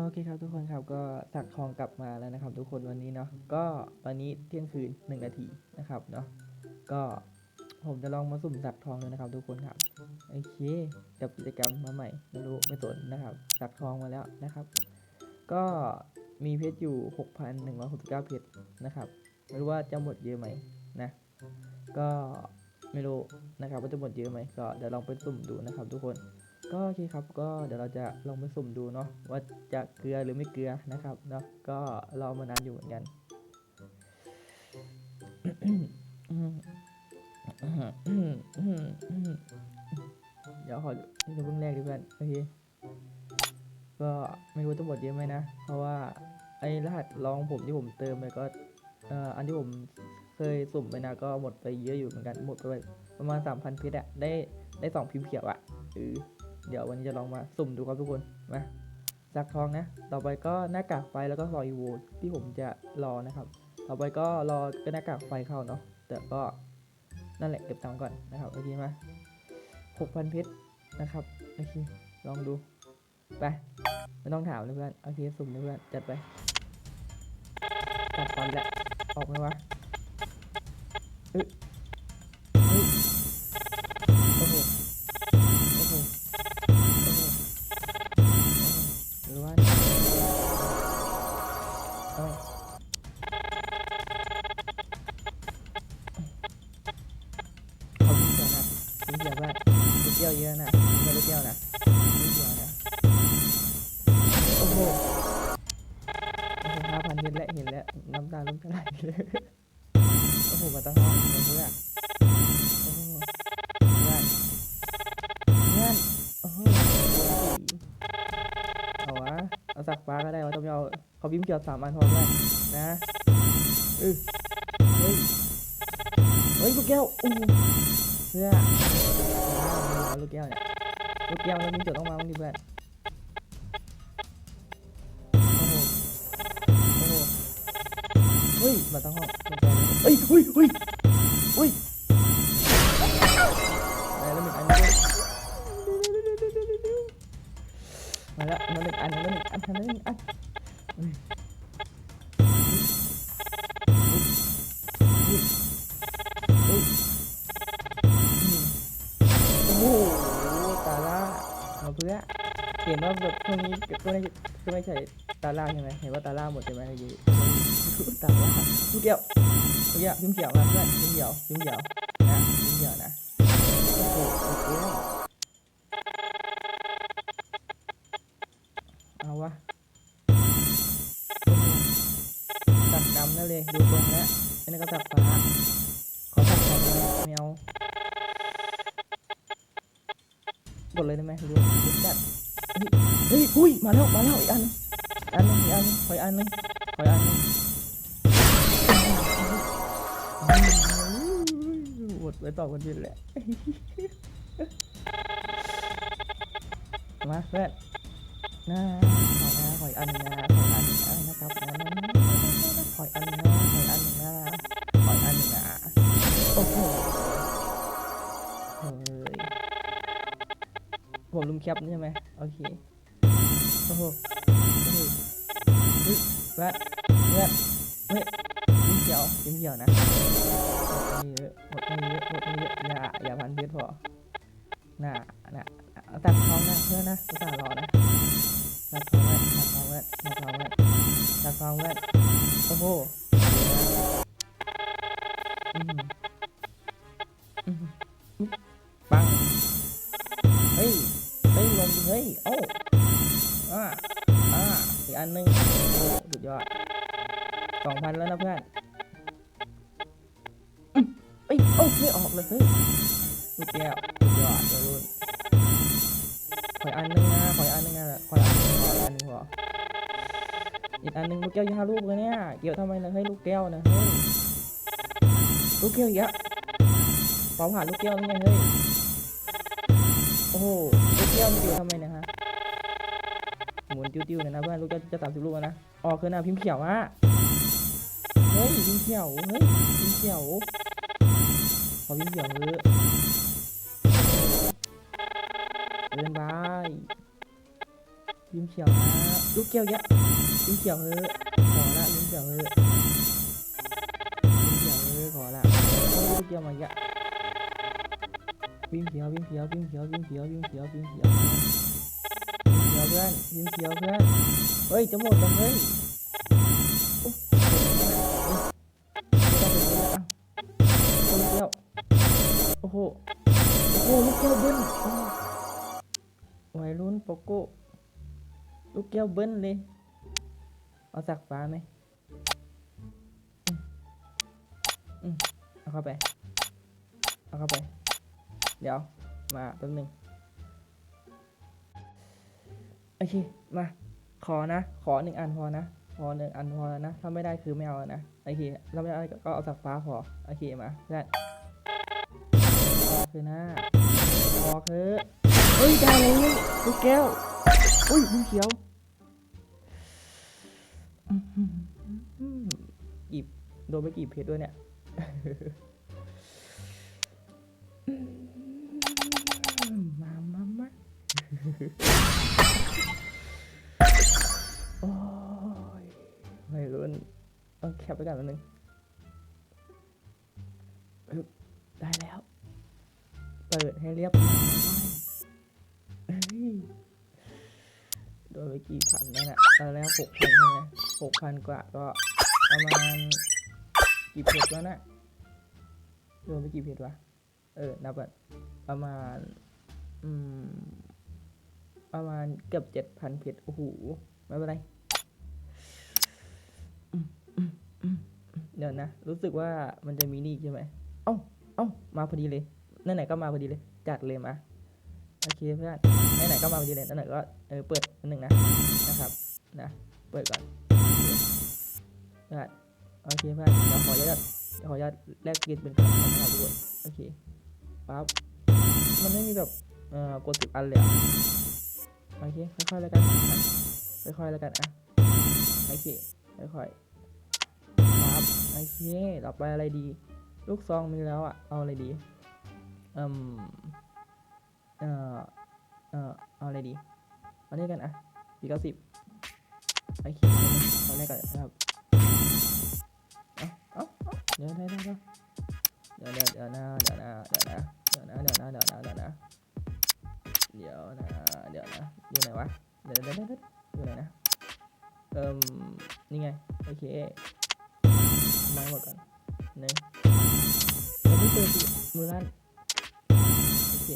โอเคครับทุกคนครับก็สักทองกลับมาแล้วนะครับ ทุกคนวันนี้เนาะก็ตอนนี้เที่ยงคืนหนึ่งนาทีนะครับเนาะก็ผมจะลองมาสุ่มสักทองดูนะครับ ทุกคนครับโอเคกับกิจกรรมมาใหม่ไม่รู้ไม่สนนะครับสักทองมาแล้วนะครับ ก็มีเพชรอยู่ 6,169 เพชรนะครับไม่รู้ว่าจะหมดเยอะไหมนะ ก็ไม่รู้นะครับว่าจะหมดเยอะไหมก็เดี๋ยวลองไปสุ่มดูนะครับ ทุกคน ก็โอเคครับก็เดี๋ยวเราจะลองไปสุ่มดูเนาะว่าจะเกลือหรือไม่เกลือนะครับเนาะก็รอมานานอยู่เหมือนกันเดี๋ยวขอจะเพิ่งแรกดิเพื่อนโอเคก็ไม่รู้จะหมดเยอะไหมนะ เพราะว่าไอ้รหัสลองผมที่ผมเติมไปก็เอ่ออันที่ผมเคยสุ่มไปนะก็หมดไปเยอะอยู่เหมือนกันหมดไปประมาณ3,000เพชรอะได้ได้สองพิมพ์เขียวอะ เดี๋ยววันนี้จะลองมาสุ่มดูครับทุกคนมาสักทองนะ ต่อไปก็หน้ากากไฟแล้วก็รออีโวที่ผมจะรอนะครับ ต่อไปก็รอก็หน้ากากไฟเข้าเนาะ แต่ก็นั่นแหละเก็บตังค์ก่อนนะครับโอเคมาหกพันเพชรนะครับโอเคลองดูไปไม่ต้องถามเลยเพื่อนโอเคสุ่มเลยเพื่อนจัดไปจัดฟันแหละออกไหมวะ นะลูกเกี่ยวว่าลูกเกี่ยวเยอะนะไม่ลูกเกี่ยวนะลูกเกี่ยวนะโอ้โหห้าพันเห็นแล้วเห็นแล้วน้ำตาลุ่มกระไหลเลยโอ้โหมาตั้งห้องเพื่อโอ้โหเพื่อนเพื่อนโอ้โหเอาวะเอาสักฟ้าก็ได้วะต้องเอาเขาพิมเกี่ยวสามอันพอแล้วนะเออเฮ้ยเฮ้ยลูกแก้วโอ้ เพื่อเอาลูกแก้วเนี่ยลูกแก้วแล้วมีเกี่ยวต้องมาบ้างดิเพื่อนโอ้โหโอ้โหเฮ้ยมาตั้งห้องเฮ้ยเฮ้ยเฮ้ย เพื่อเห็นว่าแบบพวกนี้ก็ไม่ก็ไม่ใช่ตาล่าใช่ไหมเห็นว่าตาล่าหมดใช่ไหมเมื่อะตาล่าลูกเดียวลูกเดียวพิมเขียวมาเพื่อนพิมเขียวพิมเขียวนะพิมเขียวนะโอ้โหโอเคเอาวะโอ้โหสักดำนั่นเลยดูตรงแล้อันนี้ก็สักฟ้าขอสักขอบเลยไม่เอา กดเลยได้ไหมดูดูจัดเฮ้ยเฮ้ยอุ้ยมาแล้วมาแล้วอีกอันอันนึงอีกอันนึงขออีกอันนึงขออีกอันนึงหมดไปต่อคนผิดแหละมาเพื่อนนะขอนะขออีกอันนึงนะขออีกอันนึงนะครับขออันนึงนะขออีกอัน ผมลืมแคปใช่ไหมโอเคโอ้โหโอเฮ้ยเพื่อนเพื่อนเฮ้ยยิ้มเขียวยิ้มเขียวนะมดไม่เยอะหมดม่เยอะหมดม่เยอะอย่าอย่าพันเพชรพอน่ะน่ะเอาตัดทองนะเพื่อนนะภาษารอนะตัดทองไว้ตัดทองไว้ตัดทองไว้ตัดทองไว้โอ้โห สองพันแล้วนะเพื่อนอืมเอ้ยโอ้ไม่ออกเลยเฮ้ยลูกแก้วสุดยอดเลยรุ่นขออีกอันหนึงนะขออีกอันหนึงนะขออีกอันหนึงขออีกอันหนึงพออีกอันหนึงลูกแก้วยี่ห้าลูกเลยเนี่ยเกี่ยวทำไมนะเฮ้ยลูกแก้วนะเฮ้ยลูกแก้วอีกอะเป่าผ่านลูกแก้วนี่ไงเฮ้ยโอ้โหลูกแก้วมันเกี่ยวทำไมเนะฮะหมุนติ้วๆเนี่ยนะเพื่อนลูกแก้วจะสามสิบลูกแล้วนะออกคือหน้าพิมพ์เขียวอะ เฮ้ยพิมพ์เขียวเฮ้ยพิมพ์เขียวขอพิมพ์เขียวเถอะเกินไปยิ้มเขียวนะลูกเกี้ยวยักษ์ยิ้มเขียวเฮ้อะขอละยิ้มเขียวเฮ้อะยิ้มเขียวเฮ้อะขอละเอาลูกเกี้ยวมายักษ์ยิ้มเขียวยิ้มเขียวยิ้มเขียวยิ้มเขียวยิ้มเขียวยิ้มเขียวยิ้มเขียวเพื่อนยิ้มเขียวเพื่อนเฮ้ยจะหมดแล้วเฮ้ย โอ้ยวโอ้โห โอ้โห ลูกแก้วเบิ้ลโอ้วัยรุ่นโปโก้ ลูกแก้วเบิ้ลเลย เอาสักฟ้าไหมอืมเอาเข้าไป เอาเข้าไป เดี๋ยว มาแป๊บหนึง โอเค มา ขอนะ ขอหนึ่งอันพอนะขอหนึ่งอันพอแล้วนะ ถ้าไม่ได้คือไม่เอาแล้วนะ โอเค ถ้าไม่ได้ก็เอาสักฟ้าพอ โอเค มาเพื่อน พอคือหน้าพอเถอะเฮ้ยได้แล้วลูกแก้วอุ้ยมึงเขียวอืมกีบโดนไปกีบเพชรด้วยเนี่ยมามามาโอ้ยไม่รู้ต้องแคปไปก่อนนิดนึง ให้เรียบโดนไปกี่พันนั่นแหละตอนแรกหกพันใช่ไหมหกพันกว่าก็ประมาณกี่เพจวะน่ะโดนไปกี่เพจวะ เออ นับก่อนประมาณ อืม ประมาณเกือบเจ็ดพันเพจโอ้โห ไม่เป็นไร เดี๋ยวนะ รู้สึกว่ามันจะมีนี่ใช่ไหม เอ้า เอ้า มาพอดีเลยไหนๆก็มาพอดีเลย จัดเลยมาโอเคเพื่อนไหนๆก็มาพอดีเลยไหนๆก็เออเปิดอันหนึ่งนะนะครับนะเปิดก่อนเพื่อนโอเคเพื่อนเดี๋ยวขออนุญาตเดี๋ยวขออนุญาตแลกเปลี่ยนเป็นคำนะครับทุกคนโอเคปั๊บมันไม่มีแบบเอ่อกดสิบอันเลยโอเคค่อยๆแล้วกันค่อยๆแล้วกันอะโอเคค่อยๆปั๊บโอเคต่อไปอะไรดี ลูกซองมีแล้วอะเอาอะไรดี อืมเอ่อเอ่อเอาอะไรดีเอานี้กันอะสี่เก้าสิบโอเคเอานี้ก่อนนะครับเอาเอาเดี๋ยวเดี๋ยวเดี๋ยวเดี๋ยวเดี๋ยวเดี๋ยวนะเดี๋ยวนะเดี๋ยวนะเดี๋ยวนะเดี๋ยวนะเดี๋ยวนะเดี๋ยวนะเดี๋ยวนะเดี๋ยวนะอยู่ไหนวะเดี๋ยวเดี๋ยวเดี๋ยวอยู่ไหนนะเอ่มนี่ไงโอเคมาหมดก่อนหนึ่งไม่เจอสิมือลั่น เค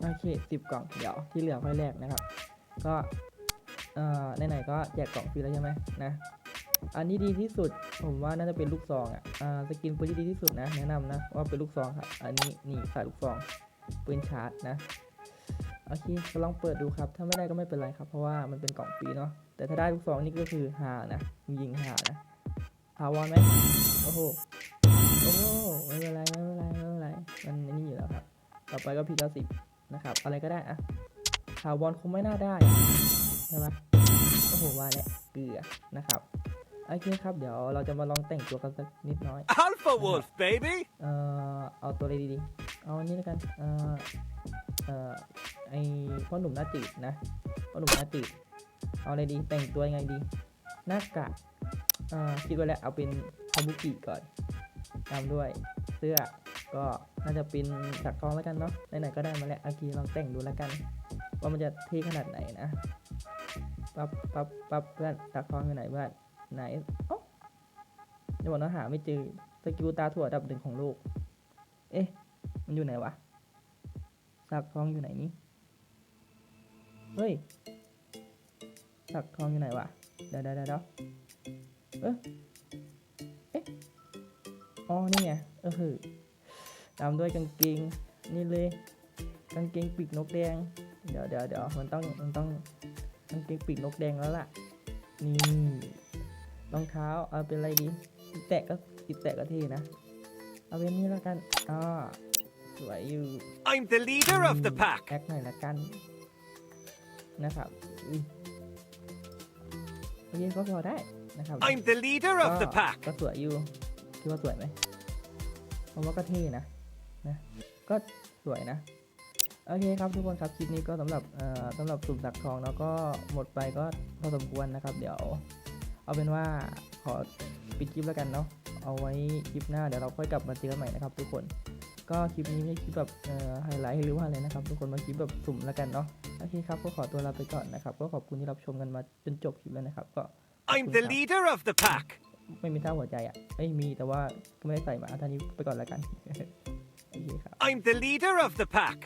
โอเคสิบกล่อง เดี๋ยวที่เหลือค่อยแลกนะครับ ก็ เอ่อไหนๆก็แจกกล่องฟรีแล้วใช่ไหมนะ อันนี้ดีที่สุด ผมว่าน่าจะเป็นลูกซองอะ อ่า สกินปืนที่ดีที่สุดนะ แนะนำนะ ว่าเป็นลูกซองครับ อันนี้นี่ใสายลูกซอง ปืนชาร์จนะ โอเคก็ลองเปิดดูครับ ถ้าไม่ได้ก็ไม่เป็นไรครับ เพราะว่ามันเป็นกล่องฟรีเนาะ แต่ถ้าได้ลูกซองนี่ก็คือหานะ ยิงหานะหาวอนไหมโอ้โห โอ้โห ไม่เป็นไร ไม่เป็นไร ไม่เป็นไร มันไอ้นี่อยู่แล้วครับ ต่อไปก็พีเก้าสิบนะครับ อะไรก็ได้อะหาวอนคงไม่น่าได้อะใช่ไหมโอ้โห ว่าแล้วเกลือนะครับโอเคครับ เดี๋ยวเราจะมาลองแต่งตัวกันสักนิดน้อย Alpha Wolf, baby! เอ่อ เอาตัวอะไรดีดีเอาอันนี้แล้วกัน เอ่อ เอ่อ ไอพ่อหนุ่มหน้าจืดนะพ่อหนุ่มหน้าจืดเอาอะไรดีแต่งตัวยังไงดีหน้ากากเอ่อคิดไว้แล้วเอาเป็นคาบุกิก่อนตามด้วยเสื้อก็น่าจะเป็นสักทองแล้วกันเนาะไหนๆก็ได้มาแล้วโอเคลองแต่งดูแล้วกัน ว่ามันจะเท่ขนาดไหนนะปั๊บปั๊บปั๊บเพื่อนสักทองอยู่ไหนเพื่อนไหนเอ้าเดี๋ยวบอกนะหาไม่เจอสกิลตาถั่วดับหนึ่งของโลก เอ๊ะ มันอยู่ไหนวะสักทองอยู่ไหนนี่ เฮ้ยสักทองอยู่ไหนวะ เดี๋ยวเดี๋ยวเดี๋ยวเอ๊ะเอ๊ะอ๋อ นี่ไง เออคือตามด้วยกางเกง นี่เลย กางเกงปีกนกแดง เดี๋ยวเดี๋ยวเดี๋ยวมันต้อง มันต้อง กางเกงปีกนกแดงแล้วล่ะ นี่ รองเท้า เอาเป็นอะไรดีอีแตะก็อีแตะก็เท่นะ เอาเป็นนี้แล้วกันอ่าสวยอยู่ I'm the leader of the pack. แอคหน่อยละกัน นะครับอุ๊ยโอเคก็พอได้นะครับ I'm the leader of the ก็ pack. ก็สวยอยู่คิดว่าสวยไหมผมว่าก็เท่นะนะ ก็สวยนะโอเคครับทุกคนครับคลิปนี้ก็สำหรับเอ่อสำหรับสุ่มสักทองแล้วก็หมดไปก็พอสมควรนะครับ เดี๋ยว เอาเป็นว่าขอปิดคลิปแล้วกันเนาะ เอาไว้คลิปหน้าเดี๋ยวเราค่อยกลับมาเจอกันใหม่นะครับทุกคน ก็คลิปนี้ไม่ใช่คลิปแบบเอ่อไฮไลท์หรือว่าอะไรนะครับ ทุกคนมาคลิปแบบสุ่มแล้วกันเนาะโอเคครับก็ขอตัวลาไปก่อนนะครับ ก็ขอบคุณที่รับชมกันมาจนจบคลิปแล้วนะครับก็ I'm the leader of the pack. ไม่มีท่าหัวใจอะไม่มีแต่ว่าก็ไม่ได้ใส่มาท่านี้ไปก่อนแล้วกันโอเคครับ I'm the leader of the pack.